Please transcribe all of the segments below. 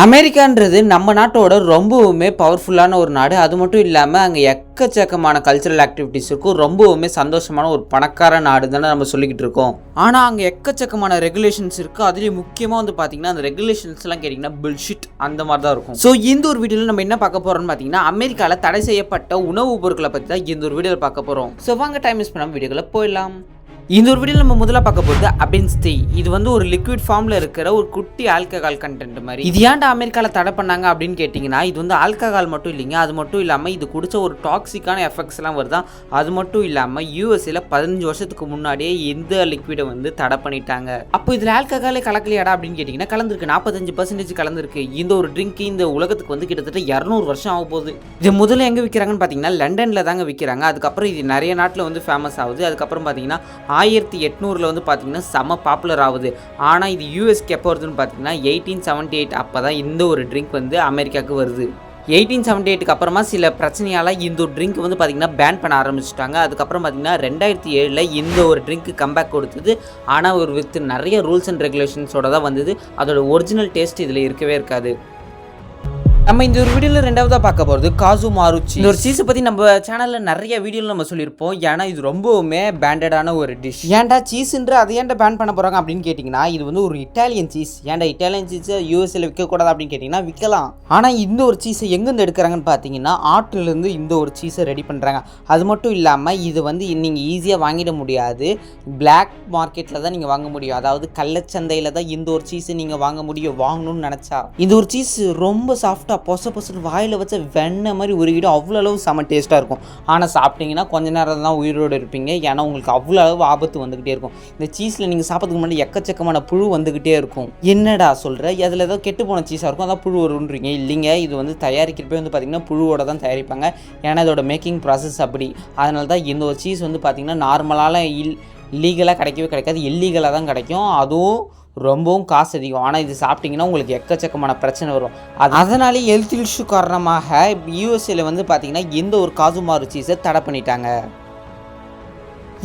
அமெரிக்கான்றது நம்ம நாட்டோட ரொம்பவுமே பவர்ஃபுல்லான ஒரு நாடு. அது மட்டும் இல்லாமல் அங்கே எக்கச்சக்கமான கல்ச்சரல் ஆக்டிவிட்டிஸ் இருக்கும். ரொம்பவுமே சந்தோஷமான ஒரு பணக்கார நாடு தானே நம்ம சொல்லிக்கிட்டு இருக்கோம். ஆனால் அங்கே எக்கச்சக்கமான ரெகுலேஷன்ஸ் இருக்குது அதுலேயும் முக்கியமாக வந்து பார்த்தீங்கன்னா அந்த ரெகுலேஷன்ஸ்லாம் கேட்டிங்கன்னா பில்ஷிட் அந்த மாதிரி தான் இருக்கும். ஸோ இந்த ஒரு வீடியோவில் நம்ம என்ன பார்க்க போகிறோம்னு பார்த்தீங்கன்னா அமெரிக்காவில் தடை செய்யப்பட்ட உணவுப் பொருட்களை பற்றி தான் இந்த ஒரு வீடியோவில் பார்க்க போகிறோம் ஸோ வாங்க டைம் மிஸ் பண்ணாமல் வீடியோக்குள்ள போயிடலாம். இந்த ஒரு வீடியோ நம்ம முதல்ல பார்க்க போகிறது அபின்ஸ்டி இது வந்து ஒரு லிக்விட் ஃபார்மில் இருக்கிற ஒரு குட்டி ஆல்கஹால் கண்டென்ட் மாதிரி. இது ஏன்டா அமெரிக்காவில் தடை பண்ணாங்க அப்படின்னு கேட்டிங்கன்னா இது வந்து ஆல்கஹால் மட்டும் இல்லைங்க. அது மட்டும் இல்லாமல் இது குடிச்ச ஒரு டாக்ஸிக்கான எஃபெக்ட்ஸ்லாம் வருதான் அது மட்டும் இல்லாமல் யூஎஸ்ஏல பதினஞ்சு வருஷத்துக்கு முன்னாடியே இந்த லிக்விடை வந்து தடை பண்ணிட்டாங்க. அப்போ இதில் ஆல்கஹாலே கலக்கலையாடா அப்படின்னு கேட்டிங்கன்னா கலந்துருக்கு. நாற்பத்தஞ்சு பர்சன்டேஜ் கலந்துருக்கு. இந்த ஒரு ட்ரிங்க் இந்த உலகத்துக்கு வந்து கிட்டத்தட்ட இரநூறு வருஷம் ஆக போகுது. இது முதல்ல எங்கே விற்கிறாங்கன்னு பார்த்தீங்கன்னா லண்டனில் தாங்க விற்கிறாங்க அதுக்கப்புறம் இது நிறைய நாட்டில் வந்து ஃபேமஸ் ஆகுது. அதுக்கப்புறம் பார்த்தீங்கன்னா ஆயிரத்தி எட்நூறில் வந்து பார்த்தீங்கன்னா செம பாப்புலர் ஆகுது. ஆனால் இது யூஎஸ்க்கு எப்போ வருதுன்னு பார்த்தீங்கன்னா எயிட்டீன் செவன்ட்டி எயிட் அப்போ தான் இந்த ஒரு ட்ரிங்க் வந்து அமெரிக்காவுக்கு வருது. எயிட்டீன் செவன்ட்டி எயிட்டுக்கு அப்புறமா சில பிரச்சனையால் இந்த ஒரு ட்ரிங்க் வந்து பார்த்திங்கன்னா பேன் பண்ண ஆரம்பிச்சிட்டாங்க. அதுக்கப்புறம் பார்த்திங்கன்னா ரெண்டாயிரத்தி ஏழில் இந்த ஒரு ட்ரிங்க்கு கம்பேக் கொடுத்தது. ஆனால் ஒரு வித் நிறைய ரூல்ஸ் அண்ட் ரெகுலேஷன்ஸோட தான் வந்தது. அதோட ஒரிஜினல் டேஸ்ட் இதில் இருக்கவே இருக்காது. நம்ம இந்த ஒரு வீடியோவில் ரெண்டாவதாக பார்க்க போகிறது காசு மாருச்சி இந்த ஒரு சீஸை பற்றி நம்ம சேனலில் நிறைய வீடியோவில் நம்ம சொல்லியிருப்போம். ஏன்னா இது ரொம்பவுமே பேண்டடான ஒரு டிஷ் ஏன்டா சீஸ்ன்ற அதை ஏன்டா பேன் பண்ண போகிறாங்க அப்படின்னு கேட்டிங்கன்னா இது வந்து ஒரு இட்டாலியன் சீஸ் ஏன்டா இட்டாலியன் சீஸை யூஎஸ்ஏல விற்கக்கூடாது அப்படின்னு கேட்டிங்கன்னா விற்கலாம் ஆனால் இந்த ஒரு சீஸை எங்கேருந்து எடுக்கிறாங்கன்னு பார்த்தீங்கன்னா ஆட்டிலேருந்து இந்த ஒரு சீஸை ரெடி பண்ணுறாங்க அது மட்டும் இல்லாமல் இது வந்து நீங்கள் ஈஸியாக வாங்கிட முடியாது. பிளாக் மார்க்கெட்டில் தான் நீங்கள் வாங்க முடியும். அதாவது கள்ளச்சந்தையில் தான் இந்த ஒரு சீஸை நீங்கள் வாங்க முடியும் வாங்கணும்னு நினச்சா. இந்த ஒரு சீஸ் ரொம்ப சாஃப்டாக பொச பொசுன்னு வாயில் வச்ச வெண்ணெய் மாதிரி உருகிடும். அவ்வளோ அளவு செம டேஸ்ட்டாக இருக்கும். ஆனால் சாப்பிட்டீங்கன்னா கொஞ்ச நேரம் தான் உயிரோடு இருப்பீங்க. ஏன்னா உங்களுக்கு அவ்வளோ அளவு ஆபத்து வந்துக்கிட்டே இருக்கும். இந்த சீஸில் நீங்கள் சாப்பிட்றதுக்கு முன்னாடி எக்கச்சக்கமான புழு வந்துக்கிட்டே இருக்கும். என்னடா சொல்கிற அதில் ஏதோ கெட்டு போன சீஸாக இருக்கும். அதான் புழு வருன்றீங்க. இல்லைங்க. இது வந்து தயாரிக்கிறப்பே வந்து பார்த்திங்கன்னா புழுவோட தான் தயாரிப்பாங்க. ஏன்னா இதோட மேக்கிங் ப்ராசஸ் அப்படி. அதனால தான் இந்த ஒரு சீஸ் வந்து பார்த்திங்கன்னா நார்மலான இல் லீகலாக கிடைக்கவே கிடைக்காது. இல்லீகலாக தான் கிடைக்கும். அதுவும் ரொம்பவும் காசு அதிகம். ஆனால் இது சாப்பிட்டிங்கன்னா உங்களுக்கு எக்கச்சக்கமான பிரச்சனை வரும். அது அதனாலே ஹெல்த் இஷ்யூ காரணமாக யூஎஸ்ஏல வந்து பார்த்திங்கன்னா எந்த ஒரு காசுமாறு சீஸை தடை பண்ணிட்டாங்க.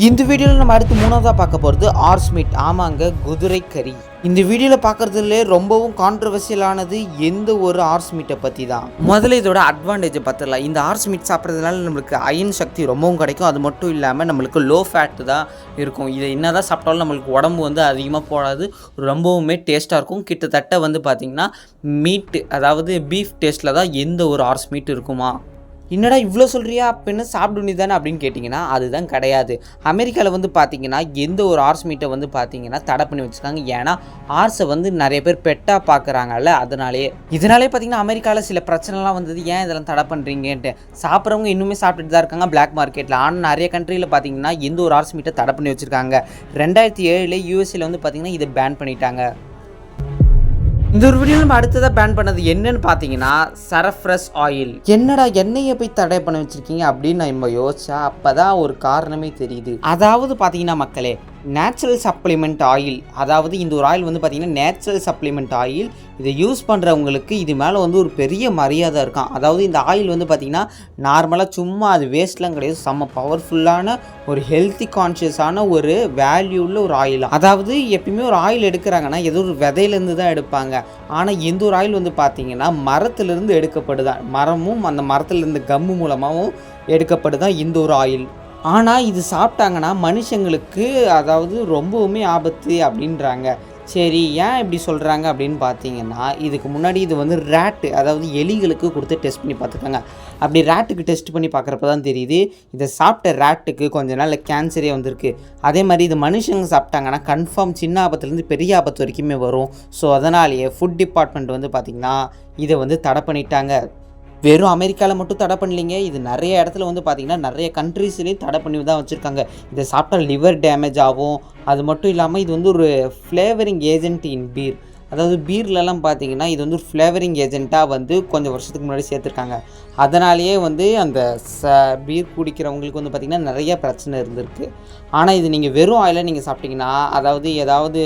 இந்த வீடியோவில் நம்ம அடுத்து மூணாவதாக பார்க்க போகிறது ஆர்ஸ் மீட் ஆமாங்க குதிரை கறி. இந்த வீடியோவில் பார்க்குறதுல ரொம்பவும் கான்ட்ரவர்சியலானது எந்த ஒரு ஆர்ஸ் மீட்டை பற்றி தான் முதல்ல இதோட அட்வான்டேஜை பார்த்துடலாம். இந்த ஆர்ஸ் மீட் சாப்பிட்றதுனால நம்மளுக்கு அயன் சக்தி ரொம்பவும் கிடைக்கும். அது மட்டும் இல்லாமல் நம்மளுக்கு லோ ஃபேட் தான் இருக்கும். இதை என்ன தான் சாப்பிட்டாலும் நம்மளுக்கு உடம்பு வந்து அதிகமாக போடாது ரொம்பவுமே டேஸ்ட்டாக இருக்கும். கிட்டத்தட்ட வந்து பார்த்திங்கன்னா மீட்டு அதாவது பீஃப் டேஸ்ட்டில் தான் எந்த ஒரு ஆர்ஸ் மீட் இருக்குமா? என்னடா இவ்வளோ சொல்கிறியா அப்படின்னு என்ன சாப்பிடு தானே அப்படின்னு கேட்டிங்கன்னா அதுதான் கிடையாது. அமெரிக்காவில் வந்து பார்த்தீங்கன்னா எந்த ஒரு ஆர்ஸ் மீட்டை வந்து பார்த்திங்கன்னா தடை பண்ணி வச்சுருக்காங்க. ஏன்னா ஆர்ஸை வந்து நிறைய பேர் பெட்டாக பார்க்குறாங்கல்ல அதனாலேயே. இதனாலே பார்த்தீங்கன்னா அமெரிக்காவில் சில பிரச்சனைலாம் வந்தது. ஏன் இதெல்லாம் தடை பண்ணுறீங்கன்ட்டு சாப்பிட்றவங்க இன்னுமே சாப்பிட்டுட்டு தான் இருக்காங்க பிளாக் மார்க்கெட்டில் ஆனால் நிறைய கண்ட்ரியில் பார்த்திங்கன்னா எந்த ஒரு ஆர்ஸ் மீட்டை தடை பண்ணி வச்சுருக்காங்க. ரெண்டாயிரத்தி ஏழில் யூஎஸ்ஏல வந்து பார்த்தீங்கன்னா இதை பேன் பண்ணிட்டாங்க. இந்த ஒரு வீடியோ நம்ம அடுத்ததாக பேன் பண்ணது என்னன்னு பார்த்தீங்கன்னா சரஃப்ரஸ் ஆயில் என்னடா எண்ணெயை போய் தடை பண்ண வச்சிருக்கீங்க அப்படின்னு நம்ம யோசிச்சா அப்பதான் ஒரு காரணமே தெரியுது. அதாவது பார்த்தீங்கன்னா மக்களே நேச்சுரல் சப்ளிமெண்ட் ஆயில் அதாவது இந்த ஒரு ஆயில் வந்து பார்த்திங்கன்னா நேச்சுரல் சப்ளிமெண்ட் ஆயில் இதை யூஸ் பண்ணுறவங்களுக்கு இது மேலே வந்து ஒரு பெரிய மரியாதை இருக்கான் அதாவது இந்த ஆயில் வந்து பார்த்திங்கன்னா நார்மலாக சும்மா அது வேஸ்ட்லாம் கிடையாது. செம்ம பவர்ஃபுல்லான ஒரு ஹெல்த்தி கான்ஷியஸான ஒரு வேல்யூ உள்ள ஒரு ஆயில் அதாவது எப்பயுமே ஒரு ஆயில் எடுக்கிறாங்கன்னா ஏதோ ஒரு விதையிலேருந்து தான் எடுப்பாங்க. ஆனால் எந்த ஒரு ஆயில் வந்து பார்த்திங்கன்னா மரத்துலேருந்து எடுக்கப்படுதான் மரமும் அந்த மரத்துலேருந்து கம்மு மூலமாகவும் எடுக்கப்படுதான் இந்த ஒரு ஆயில் ஆனால் இது சாப்பிட்டாங்கன்னா மனுஷங்களுக்கு அதாவது ரொம்பவுமே ஆபத்து அப்படின்றாங்க. சரி ஏன் இப்படி சொல்கிறாங்க அப்படின்னு பார்த்தீங்கன்னா இதுக்கு முன்னாடி இது வந்து ரேட்டு அதாவது எலிகளுக்கு கொடுத்து டெஸ்ட் பண்ணி பார்த்துருக்காங்க. அப்படி ரேட்டுக்கு டெஸ்ட் பண்ணி பார்க்குறப்ப தான் தெரியுது இதை சாப்பிட்ட ரேட்டுக்கு கொஞ்ச நாள் கேன்சரே வந்திருக்கு. அதே மாதிரி இது மனுஷங்க சாப்பிட்டாங்கன்னா கன்ஃபார்ம் சின்ன ஆபத்துலேருந்து பெரிய ஆபத்து வரைக்குமே வரும். ஸோ அதனாலேயே ஃபுட் டிபார்ட்மெண்ட் வந்து பார்த்திங்கன்னா இதை வந்து தடை பண்ணிட்டாங்க. வெறும் அமெரிக்காவில் மட்டும் தடை பண்ணலீங்க. இது நிறைய இடத்துல வந்து பார்த்திங்கன்னா நிறைய கண்ட்ரீஸ்லேயும் தடை பண்ணி தான் வச்சுருக்காங்க. இதை சாப்பிட்டா லிவர் டேமேஜ் ஆகும். அது மட்டும் இல்லாமல் இது வந்து ஒரு ஃப்ளேவரிங் ஏஜென்ட் இன் பீர் அதாவது பீர்லலாம் பார்த்தீங்கன்னா இது வந்து ஒரு ஃப்ளேவரிங் ஏஜென்ட்டாக வந்து கொஞ்சம் வருஷத்துக்கு முன்னாடி சேர்த்துருக்காங்க. அதனாலேயே வந்து அந்த ச பீர் குடிக்கிறவங்களுக்கு வந்து பார்த்திங்கன்னா நிறைய பிரச்சனை இருந்திருக்கு. ஆனால் இது நீங்கள் வெறும் ஆயிலை நீங்கள் சாப்பிட்டிங்கன்னா அதாவது ஏதாவது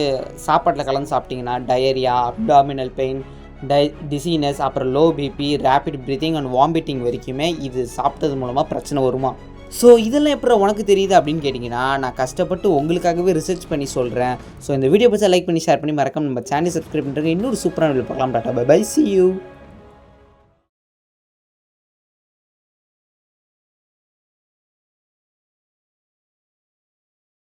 சாப்பாட்டில் கலந்து சாப்பிட்டிங்கன்னா diarrhoea abdominal pain dizziness அப்புறம் low BP rapid breathing and vomiting வரைக்குமே இது சாப்பிட்டது மூலமாக பிரச்சனை வருமா? ஸோ இதெல்லாம் எப்படி உனக்கு தெரியுது அப்படின்னு கேட்டிங்கன்னா நான் கஷ்டப்பட்டு உங்களுக்காகவே ரிசர்ச் பண்ணி சொல்கிறேன் ஸோ இந்த வீடியோ பற்றி லைக் பண்ணி ஷேர் பண்ணி மறக்காம நம்ம சேனல் சப்ஸ்கிரைப் பண்ணுறேங்க இன்னொரு சூப்பரான வீடியோ பார்க்கலாம் tata bye bye see you